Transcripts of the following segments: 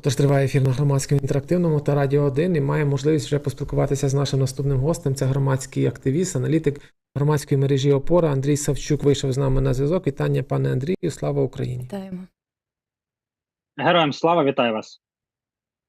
Отож триває ефір на громадському інтерактивному та радіо 1 і має можливість вже поспілкуватися з нашим наступним гостем. Це громадський активіст, аналітик громадської мережі Опора Андрій Савчук вийшов з нами на зв'язок. Вітання, пане Андрію. Слава Україні. Вітаємо. Героям слава, вітаю вас.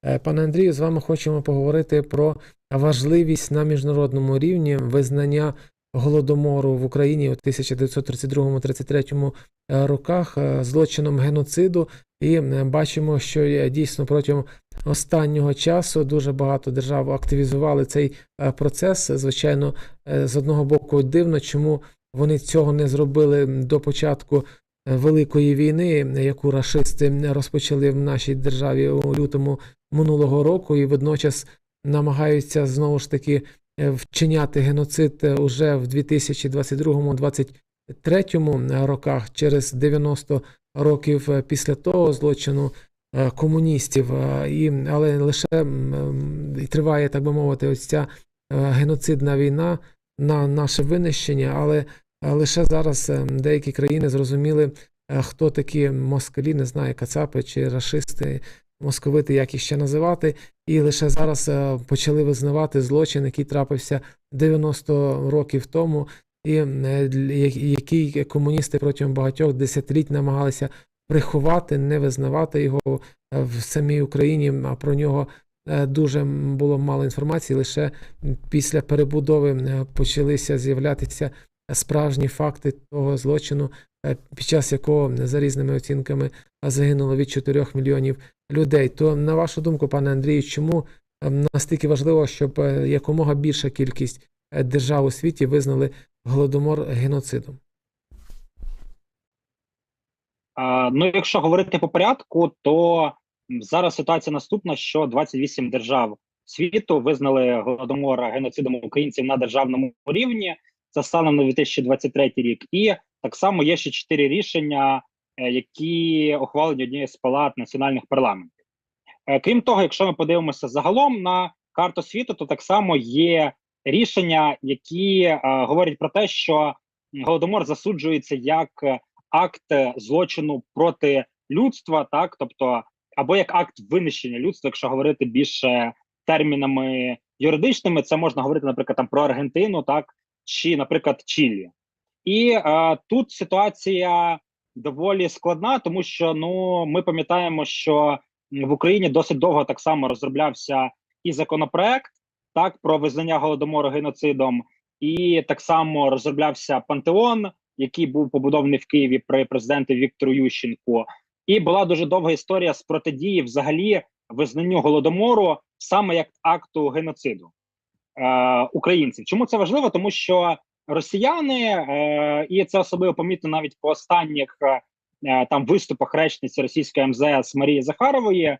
Е, Пане Андрію, з вами хочемо поговорити про важливість на міжнародному рівні визнання голодомору в Україні у 1932-33 роках е, злочином геноциду. І е, бачимо, що дійсно протягом останнього часу дуже багато держав активізували цей е, процес. Звичайно, е, з одного боку дивно, чому вони цього не зробили до початку е, Великої війни, яку рашисти розпочали в нашій державі у лютому минулого року, і водночас намагаються знову ж таки е, вчиняти геноцид е, уже в 2022-2023 роках, через 90 років е, після того злочину е, комуністів. Е, І, але лише триває, так би мовити, ось ця е, геноцидна війна на наше винищення, але е, лише зараз е, деякі країни зрозуміли, е, хто такі москалі, не знаю, кацапи чи рашисти, московити, як їх ще називати, і лише зараз е, почали визнавати злочин, який трапився 90 років тому, і е, який комуністи протягом багатьох десятиліть намагалися приховати, не визнавати його е, в самій Україні, а про нього дуже було мало інформації. Лише після перебудови почалися з'являтися справжні факти того злочину, під час якого за різними оцінками загинуло від 4 мільйонів людей. То на вашу думку, пане Андрію, чому е, настільки важливо, щоб е, якомога більша кількість е, держав у світі визнали голодомор геноцидом? Ну, якщо говорити по порядку, то зараз ситуація наступна: що 28 держав світу визнали голодомор геноцидом українців на державному рівні. Це станом на 2023 рік. І так само є ще чотири рішення, е, які ухвалені однією з палат національних парламентів. Е, Крім того, якщо ми подивимося загалом на карту світу, то так само є рішення, які е, говорять про те, що голодомор засуджується як акт злочину проти людства, так тобто, або як акт винищення людства, якщо говорити більше термінами юридичними, це можна говорити, наприклад, там про Аргентину, так чи, наприклад, Чилі. І е, тут ситуація доволі складна, тому що ну ми пам'ятаємо, що в Україні досить довго так само розроблявся і законопроект так про визнання голодомору геноцидом, і так само розроблявся пантеон, який був побудований в Києві при президенті Віктору Ющенку. І була дуже довга історія з протидії взагалі визнанню голодомору саме як акту геноциду е, українців. Чому це важливо? Тому що росіяни, е, і це особливо помітно навіть по останніх е, там виступах речниці російської МЗС Марії Захарової,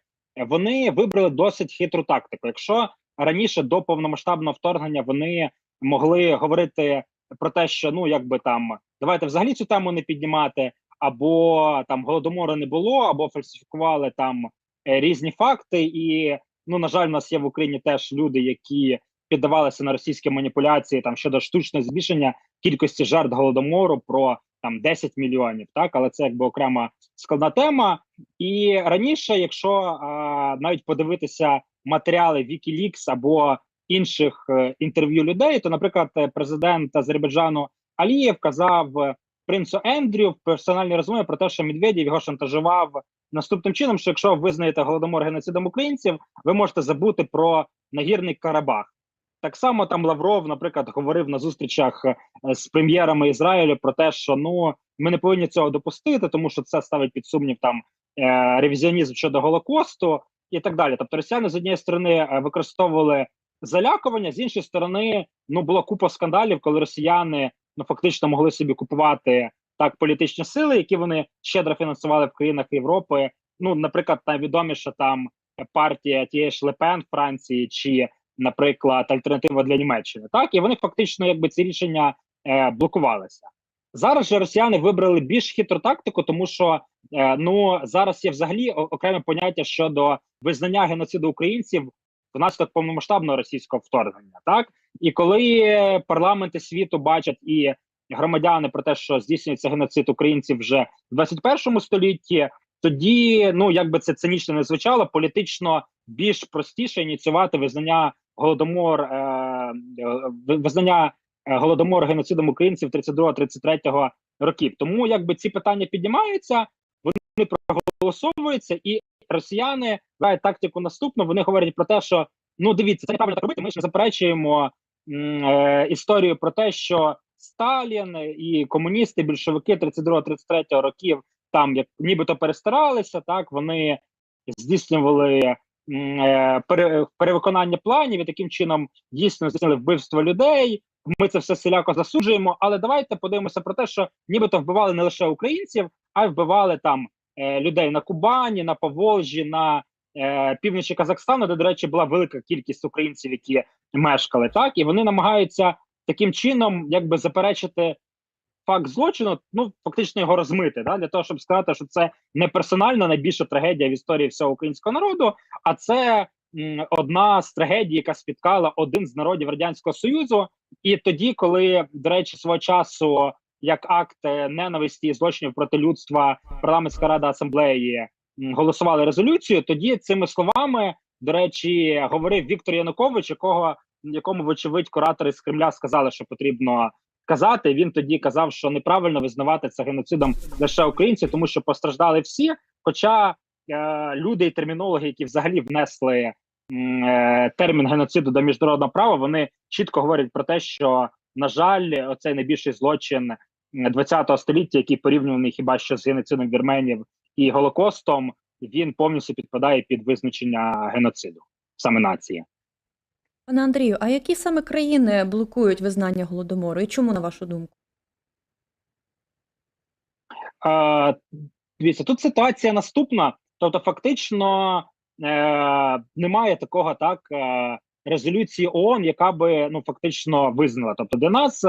вони вибрали досить хитру тактику. Якщо раніше до повномасштабного вторгнення вони могли говорити про те, що ну якби там давайте взагалі цю тему не піднімати, або там голодомору не було, або фальсифікували там е, різні факти. І ну на жаль, у нас є в Україні теж люди, які піддавалися на російські маніпуляції там щодо штучного збільшення кількості жертв голодомору про там 10 мільйонів. Так, але це якби окрема складна тема. І раніше, якщо а, навіть подивитися матеріали Wikileaks або інших е, інтерв'ю людей, то, наприклад, президент Азербайджану Алієв казав е, принцу Ендрю в персональній розмові про те, що Медведєв його шантажував наступним чином: що якщо ви визнаєте голодомор геноцидом українців, ви можете забути про нагірний Карабах. Так само там Лавров, наприклад, говорив на зустрічах е, з прем'єрами Ізраїлю про те, що ну ми не повинні цього допустити, тому що це ставить під сумнів там е, ревізіонізм щодо голокосту і так далі. Тобто, росіяни з однієї сторони е, використовували залякування, з іншої сторони, ну було купа скандалів, коли росіяни ну фактично могли собі купувати так політичні сили, які вони щедро фінансували в країнах Європи. Ну, наприклад, найвідоміша там партія тієї ж Лепен Франції, чи, наприклад, альтернатива для Німеччини. Так, і вони фактично, якби ці рішення е, блокувалися. Зараз же росіяни вибрали більш хитру тактику, тому що е, ну зараз є взагалі окреме поняття щодо визнання геноциду українців внаслідок повномасштабного російського вторгнення. Так і коли парламенти світу бачать і громадяни про те, що здійснюється геноцид українців вже в 21 столітті, тоді, ну як би це цинічно не звучало, політично більш простіше ініціювати визнання голодомор, е, е, визнання е, голодомору геноцидом українців 32-33 років. Тому якби ці питання піднімаються, вони проголосовуються, і росіяни грають тактику наступну. Вони говорять про те, що ну дивіться, це неправильно так робити. Ми ж не заперечуємо е, історію про те, що Сталін і комуністи, більшовики 32-33 років там як нібито перестаралися, так вони здійснювали перевиконання планів і таким чином дійсно здійснили вбивство людей. Ми це все селяко засуджуємо. Але давайте подивимося про те, що нібито вбивали не лише українців, а й вбивали там е, людей на Кубані, на Поволжі, на е, півночі Казахстану, де, до речі, була велика кількість українців, які мешкали так, і вони намагаються таким чином, якби заперечити факт злочину, ну фактично його розмити, да, для того, щоб сказати, що це не персональна найбільша трагедія в історії всього українського народу, а це м, одна з трагедій, яка спіткала один з народів радянського союзу. І тоді, коли до речі, свого часу як акт е, ненависті і злочинів проти людства парламентська рада асамблеї м, голосували резолюцію, тоді цими словами до речі говорив Віктор Янукович, якого якому вочевидь куратори з Кремля сказали, що потрібно казати. Він тоді казав, що неправильно визнавати це геноцидом лише українців, тому що постраждали всі. Хоча е, люди і термінологи, які взагалі внесли е, термін геноциду до міжнародного права, вони чітко говорять про те, що на жаль, оцей найбільший злочин ХХ століття, який порівнюваний хіба що з геноцидом вірменів і голокостом, він повністю підпадає під визначення геноциду саме нації. Пане Андрію, а які саме країни блокують визнання голодомору і чому, на вашу думку? Е, дивіться, тут ситуація наступна. Тобто, фактично е, немає такого так е, резолюції ООН, яка би ну фактично визнала. Тобто, для нас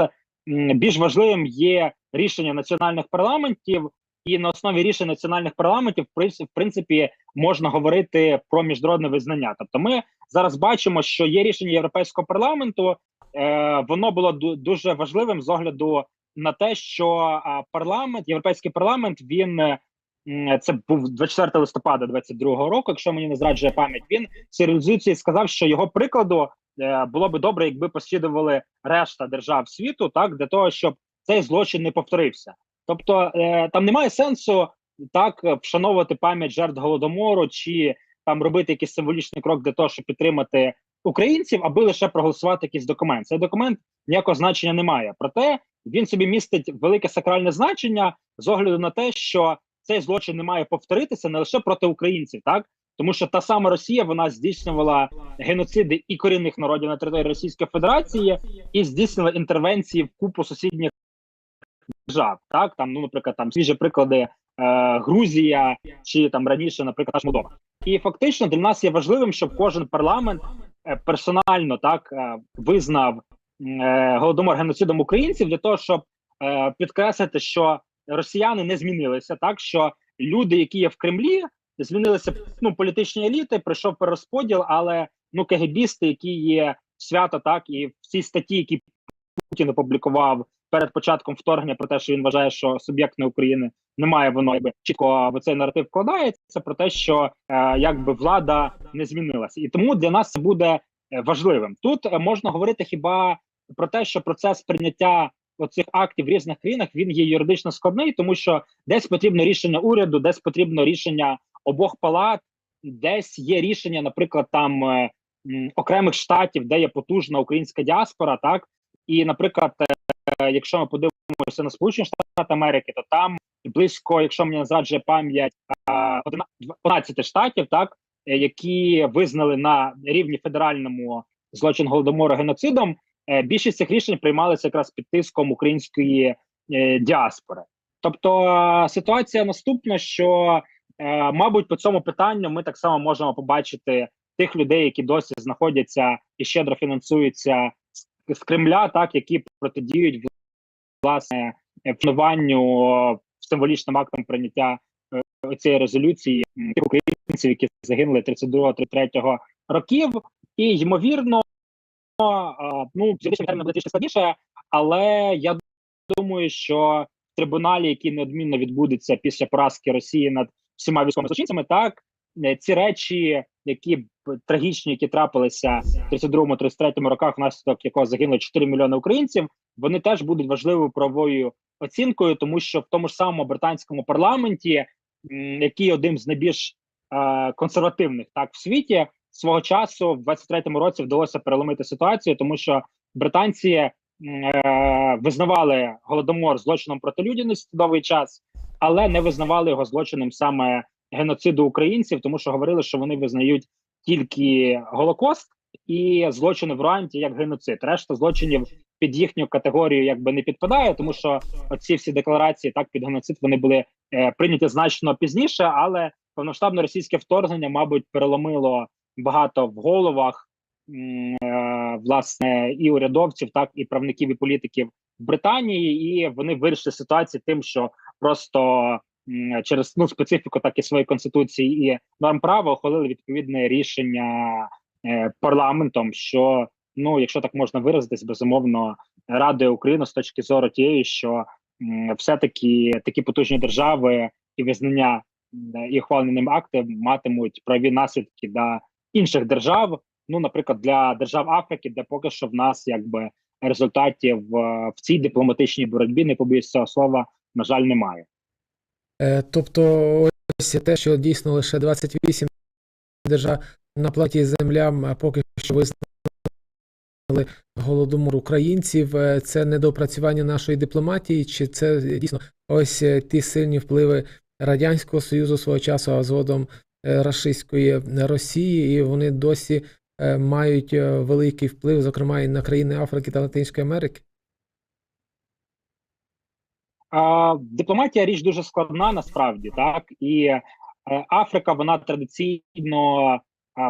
більш важливим є рішення національних парламентів, і на основі рішень національних парламентів, в принципі, можна говорити про міжнародне визнання. Тобто, ми зараз бачимо, що є рішення європейського парламенту. Е, воно було дуже важливим з огляду на те, що парламент, європейський парламент, він це був 24 листопада 22 року. Якщо мені не зраджує пам'ять, він цій резолюції сказав, що його прикладу е, було би добре, якби послідували решта держав світу, так для того, щоб цей злочин не повторився. Тобто е, там немає сенсу так вшановувати пам'ять жертв голодомору чи там робити якийсь символічний крок для того, щоб підтримати українців, аби лише проголосувати якийсь документ. Цей документ ніякого значення не має. Проте він собі містить велике сакральне значення з огляду на те, що цей злочин не має повторитися не лише проти українців, так тому що та сама Росія вона здійснювала геноциди і корінних народів на території Російської Федерації і здійснила інтервенції в купу сусідніх держав. Так там, ну наприклад, там свіжі приклади Грузія чи там раніше, наприклад, Молдова. І фактично для нас є важливим, щоб кожен парламент е, персонально так е, визнав е, голодомор геноцидом українців для того, щоб е, підкреслити, що росіяни не змінилися, так що люди, які є в Кремлі, змінилися ну політичні еліти, прийшов перерозподіл, але ну кегебісти, які є свято, так і в цій статті, які Путін опублікував перед початком вторгнення про те, що він вважає, що суб'єктної України немає, воно якби чітко в цей наратив вкладається про те, що е, якби влада не змінилася, і тому для нас це буде е, важливим. Тут е, можна говорити хіба про те, що процес прийняття оцих актів в різних країнах він є юридично складний, тому що десь потрібно рішення уряду, десь потрібно рішення обох палат, десь є рішення, наприклад, там е, окремих штатів, де є потужна українська діаспора, так і, наприклад, якщо ми подивимося на Сполучені Штати Америки, то там близько, якщо мені не зраджує пам'ять, е, 11 штатів, так е, які визнали на рівні федеральному злочин голодомору геноцидом. Е, Більшість цих рішень приймалися якраз під тиском української е, діаспори. Тобто е, ситуація наступна, що е, мабуть по цьому питанню ми так само можемо побачити тих людей, які досі знаходяться і щедро фінансуються з, Кремля, так які протидіють власне е, символічним актом прийняття е, цієї резолюції тих українців, які загинули 32-33 років, і ймовірно, ну юридичними буде складніше, але я думаю, що в трибуналі, який неодмінно відбудеться після поразки Росії над всіма військовими злочинцями, так е, ці речі, які трагічні, які трапилися в 32-33 роках, внаслідок якого загинуло 4 мільйони українців, вони теж будуть важливою правовою оцінкою, тому що в тому ж самому британському парламенті, який одним з найбільш е, консервативних так в світі, свого часу в 23-му році вдалося переломити ситуацію, тому що британці е, визнавали голодомор злочином проти людяності довгий час, але не визнавали його злочином саме геноциду українців, тому що говорили, що вони визнають тільки голокост і злочини в Руанді як геноцид. Решта злочинів під їхню категорію якби не підпадає, тому що оці всі декларації так під геноцид вони були е, прийняті значно пізніше, але повноштабне російське вторгнення, мабуть, переломило багато в головах е, власне і урядовців, так і правників і політиків Британії, і вони вирішили ситуацію тим, що просто через ну специфіку, так і своєї конституції і норм права ухвалили відповідне рішення е, парламентом, що ну, якщо так можна виразитись, безумовно радує Україну з точки зору тієї, що все-таки такі потужні держави і визнання і ухвалені ним акти матимуть праві наслідки для інших держав. Ну, наприклад, для держав Африки, де поки що в нас якби результатів е, в цій дипломатичній боротьбі, не побоюсь цього слова, на жаль, немає. Е, Тобто, ось те, що дійсно лише 28 держав на платі землям поки що визнали голодомор українців, е, це недопрацювання нашої дипломатії, чи це дійсно ось е, ті сильні впливи Радянського Союзу свого часу, а згодом рашистської Росії, і вони досі мають великий вплив, зокрема і на країни Африки та Латинської Америки? Дипломатія річ дуже складна насправді, так і е, Африка вона традиційно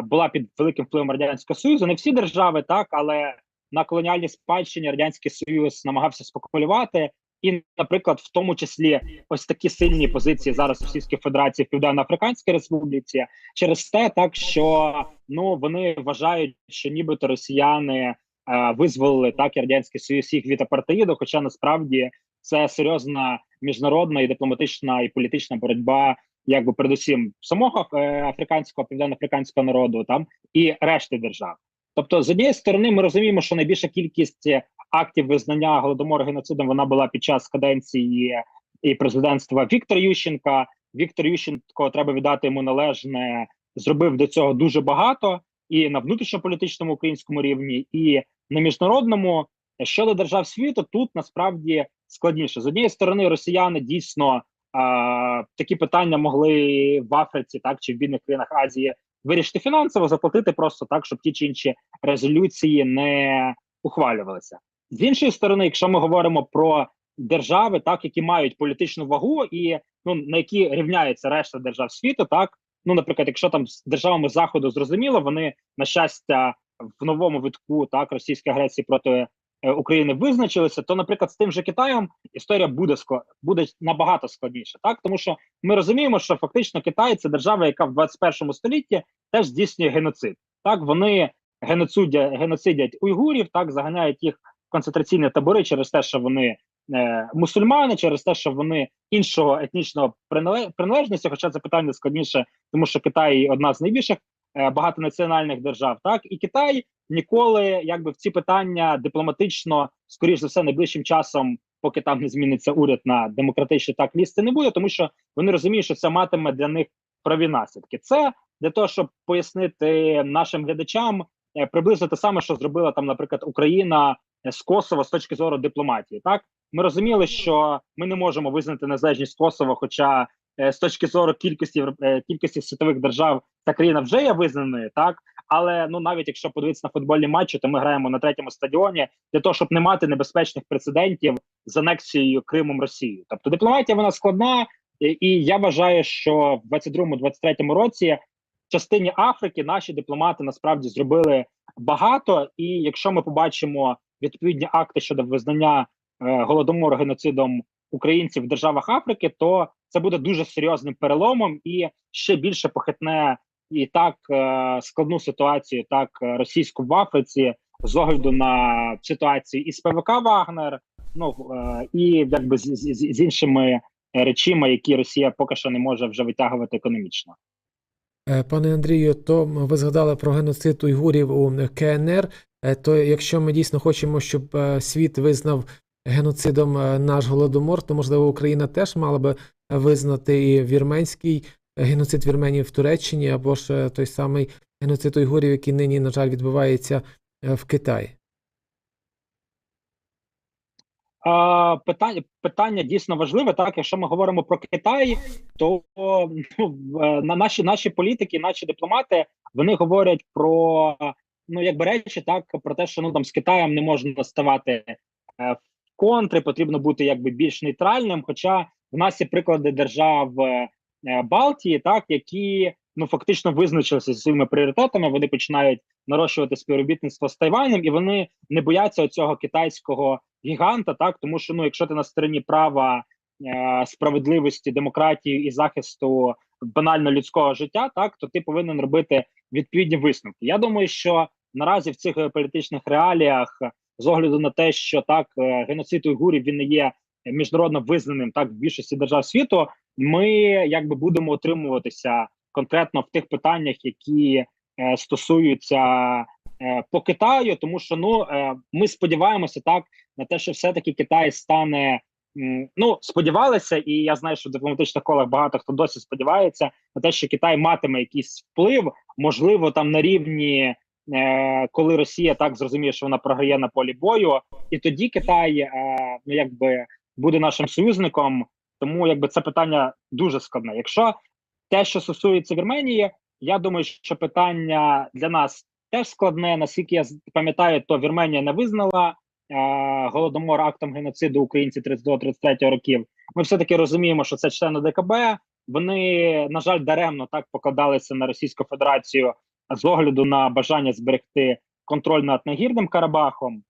була під великим впливом радянського союзу. Не всі держави, так, але на колоніальній спадщині радянський союз намагався спекулювати. І, наприклад, в тому числі ось такі сильні позиції зараз Російської Федерації в Південно-Африканській Республіці, через те, так що ну вони вважають, що нібито росіяни е, визволили так і радянський союз їх від апартеїду, хоча насправді це серйозна міжнародна і дипломатична і політична боротьба, якби передусім самого е, африканського південно-африканського народу, там і решти держав. Тобто, з однієї сторони, ми розуміємо, що найбільша кількість актів визнання голодомору геноцидом вона була під час каденції і президентства Віктора Ющенка. Віктор Ющенко треба віддати йому належне, зробив до цього дуже багато і на внутрішньополітичному українському рівні, і на міжнародному. Щодо держав світу, тут насправді складніше з однієї сторони, росіяни дійсно а, такі питання могли в Африці, так чи в бідних країнах Азії вирішити фінансово, заплатити просто так, щоб ті чи інші резолюції не ухвалювалися. З іншої сторони, якщо ми говоримо про держави, так які мають політичну вагу, і ну на які рівняється решта держав світу, так ну, наприклад, якщо там з державами заходу зрозуміло, вони на щастя в новому витку так російської агресії проти України визначилися, то, наприклад, з тим же Китаєм історія буде склад... буде набагато складніше, так тому що ми розуміємо, що фактично Китай це держава, яка в 21 столітті теж здійснює геноцид. Так вони геноцидять, геноцидять уйгурів, так заганяють їх в концентраційні табори через те, що вони е, мусульмани, через те, що вони іншого етнічного принале- приналежності, хоча це питання складніше, тому що Китай одна з найбільших е, багатонаціональних держав, так і Китай ніколи якби в ці питання дипломатично, скоріш за все, найближчим часом, поки там не зміниться уряд на демократичний так лізти не буде, тому що вони розуміють, що це матиме для них праві наслідки. Це для того, щоб пояснити нашим глядачам е, приблизно те саме, що зробила там, наприклад, Україна е, з Косово з точки зору дипломатії. Так ми розуміли, що ми не можемо визнати незалежність Косово, хоча е, з точки зору кількості е, кількості світових держав ця країна вже є визнаною, так але ну навіть якщо подивитися на футбольні матчі, то ми граємо на третьому стадіоні для того, щоб не мати небезпечних прецедентів з анексією Кримом Росією. Тобто дипломатія вона складна, і я вважаю, що в 22-23 році в частині Африки наші дипломати насправді зробили багато. І якщо ми побачимо відповідні акти щодо визнання е, голодомору геноцидом українців в державах Африки, то це буде дуже серйозним переломом і ще більше похитне і так е, складну ситуацію, так е, російську в Африці, з огляду на ситуацію із ПВК Вагнер, ну е, і якби з, з, з- іншими речима, які Росія поки що не може вже витягувати економічно. Пане Андрію, то ви згадали про геноцид уйгурів у КНР. То якщо ми дійсно хочемо, щоб світ визнав геноцидом е, наш голодомор, то можливо Україна теж мала би визнати і вірменський геноцид вірменів в Туреччині, або ж е, той самий геноцид уйгурів, який нині, на жаль, відбувається е, в Китаї. Питання, питання дійсно важливе. Так, якщо ми говоримо про Китай, то ну, на наші наші політики, наші дипломати, вони говорять про ну якби речі, так про те, що ну там з Китаєм не можна ставати контри, потрібно бути якби більш нейтральним. Хоча в нас є приклади держав е, е, Балтії, так які ну фактично визначилися зі своїми пріоритетами. Вони починають нарощувати співробітництво з Тайванем, і вони не бояться цього китайського гіганта, так тому що ну, якщо ти на стороні права, е, справедливості, демократії і захисту банально людського життя, так то ти повинен робити відповідні висновки. Я думаю, що наразі в цих політичних реаліях, з огляду на те, що так е, геноцид уйгурів він не є міжнародно визнаним так в більшості держав світу, ми якби будемо утримуватися конкретно в тих питаннях, які е, стосуються е, по Китаю, тому що ну е, ми сподіваємося так на те, що все-таки Китай стане. Ну, сподівалися, і я знаю, що в дипломатичних колах багато хто досі сподівається на те, що Китай матиме якийсь вплив, можливо, там на рівні, коли Росія так зрозуміє, що вона програє на полі бою, і тоді Китай е, ну якби буде нашим союзником. Тому якби це питання дуже складне. Якщо те, що стосується Вірменії, я думаю, що питання для нас теж складне. Наскільки я пам'ятаю, то Вірменія не визнала е, голодомор актом геноциду українців 32-33 років. Ми все таки розуміємо, що це члени ДКБ. Вони на жаль даремно так покладалися на Російську Федерацію з огляду на бажання зберегти контроль над Нагірним Карабахом.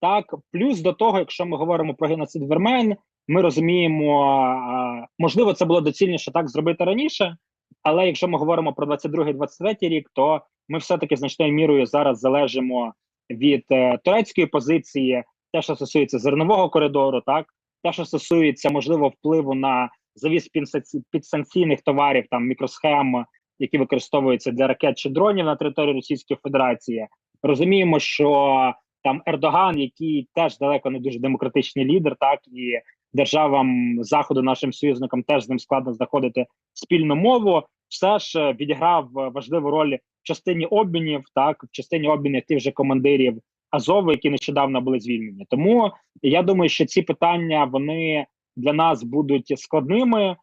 Так, плюс до того, якщо ми говоримо про геноцид вірмен, ми розуміємо, можливо, це було доцільніше так зробити раніше. Але якщо ми говоримо про 22-23 рік, то ми все-таки значною мірою зараз залежимо від е, турецької позиції, те, що стосується зернового коридору, так те, що стосується можливо впливу на завіс підсанкці- підсанкційних товарів, там мікросхем, які використовуються для ракет чи дронів на території Російської Федерації. Розуміємо, що там Ердоган, який теж далеко не дуже демократичний лідер, так і державам заходу, нашим союзникам теж з ним складно знаходити спільну мову. Все ж е, відіграв важливу роль в частині обмінів, так в частині обмінів тих же командирів Азову, які нещодавно були звільнені. Тому я думаю, що ці питання вони для нас будуть складними.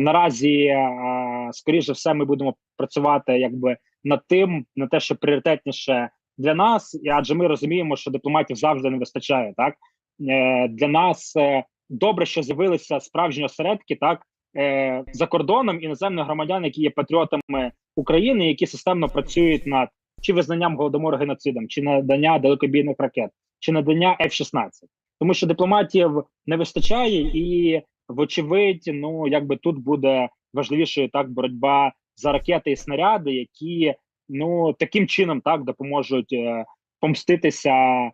Наразі, е, скоріше все, ми будемо працювати якби над тим, на те, що пріоритетніше для нас, і адже ми розуміємо, що дипломатів завжди не вистачає. Так Е, для нас е, добре, що з'явилися справжні осередки, так за кордоном іноземних громадян, які є патріотами України, які системно працюють над чи визнанням голодомору геноцидом, чи надання далекобійних ракет, чи надання F-16. тому що дипломатів не вистачає, і вочевидь, ну якби тут буде важливішою так боротьба за ракети і снаряди, які ну таким чином так допоможуть е, помститися е,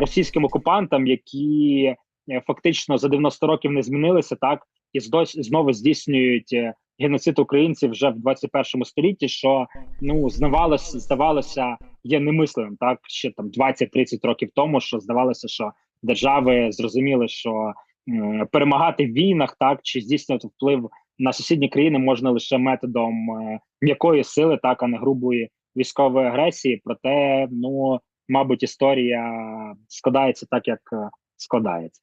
російським окупантам, які е, фактично за 90 років не змінилися, так і здось знову здійснюють е, геноцид українців вже в 21 столітті, що ну здавалося, здавалося, є немислимим, так ще там 20-30 років тому, що здавалося, що держави зрозуміли, що перемагати в війнах, так чи здійснювати вплив на сусідні країни можна лише методом е, м'якої сили, так а не грубої військової агресії. Проте, ну мабуть, історія складається так, як е, складається.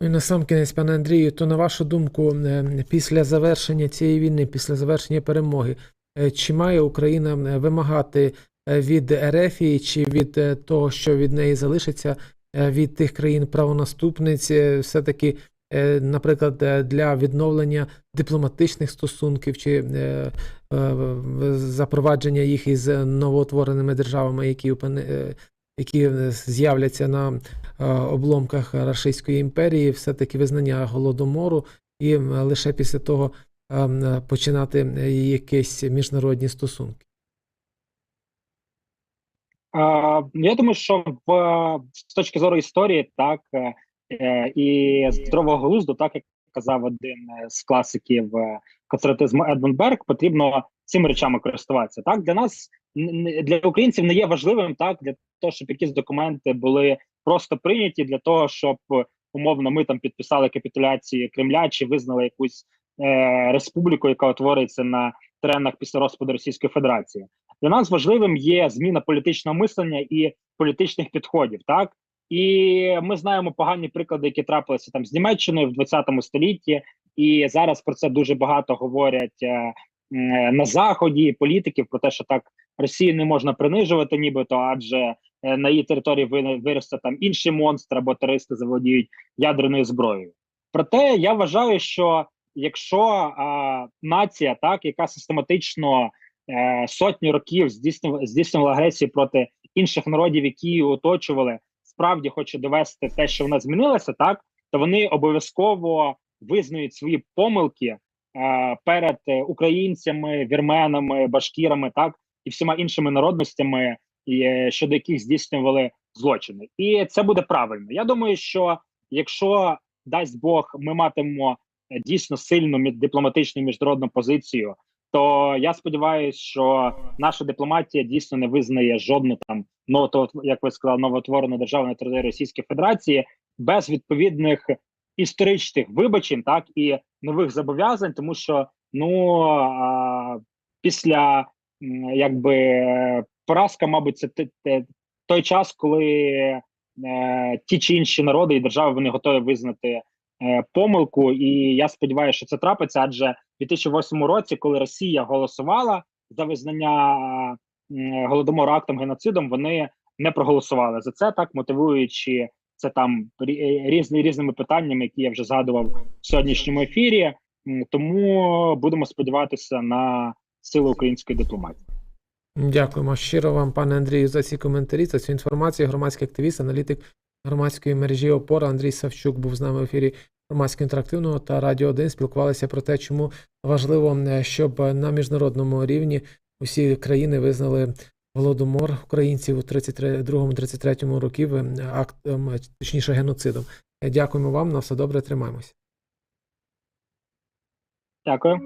Ну і на сам кінець, пане Андрію, то на вашу думку, е, після завершення цієї війни, після завершення перемоги, чи має Україна вимагати від Ерефії чи від того, що від неї залишиться, від тих країн правонаступниць, е, все-таки, е, наприклад, е, для відновлення дипломатичних стосунків чи е, е, запровадження їх із новоутвореними державами, які е, які е, з'являться на е, обломках Рашистської імперії, все-таки визнання голодомору, і лише після того е, починати е, якісь міжнародні стосунки. Я думаю, що в з точки зору історії, так е, е, і здорового глузду, так як казав один е, з класиків консерватизму Едмунд Берг, потрібно цими речами користуватися. Так для нас для українців не є важливим так для того, щоб якісь документи були просто прийняті для того, щоб умовно ми там підписали капітуляції Кремля чи визнали якусь е, республіку, яка утворюється на теренах після розпаду Російської Федерації. Для нас важливим є зміна політичного мислення і політичних підходів. Так і ми знаємо погані приклади, які трапилися там з Німеччиною в 20 столітті, і зараз про це дуже багато говорять е, м, на заході політиків про те, що так Росію не можна принижувати, нібито, адже е, на її території ви- виросте там інший монстр або терористи заволодіють ядерною зброєю. Проте я вважаю, що якщо а, нація, так яка систематично е, сотні років здійснювала, здійснювала агресію проти інших народів, які її оточували, справді хоче довести те, що вона змінилася, так? То вони обов'язково визнають свої помилки е, перед е, українцями, вірменами, башкірами, так? І всіма іншими народностями, е, щодо яких здійснювали злочини, і це буде правильно. Я думаю, що якщо дасть Бог, ми матимемо е, дійсно сильну дипломатичну міжнародну позицію, то я сподіваюся, що наша дипломатія дійсно не визнає жодну там ново, як ви сказали, новотворену державу на території Російської Федерації без відповідних історичних вибачень, так і нових зобов'язань, тому що ну а, після якби поразка, мабуть, це те- той час, коли е, ті чи інші народи і держави вони готові визнати е, помилку. І я сподіваюся, що це трапиться, адже в 2008 році, коли Росія голосувала за визнання голодомору актом геноцидом, вони не проголосували за це, так мотивуючи це там рі- різні різними питаннями, які я вже згадував в сьогоднішньому ефірі. Тому будемо сподіватися на силу української дипломатії. Дякуємо щиро вам, пане Андрію, за ці коментарі, за цю інформацію. Громадський активіст, аналітик громадської мережі Опора Андрій Савчук був з нами в ефірі громадського інтерактивного та Радіо 1. Спілкувалися про те, чому важливо, е, щоб на міжнародному рівні усі країни визнали голодомор українців у 32-33 років е, актом, е, точніше геноцидом. Е, Дякуємо вам. На все добре, Тримаємось. Дякую.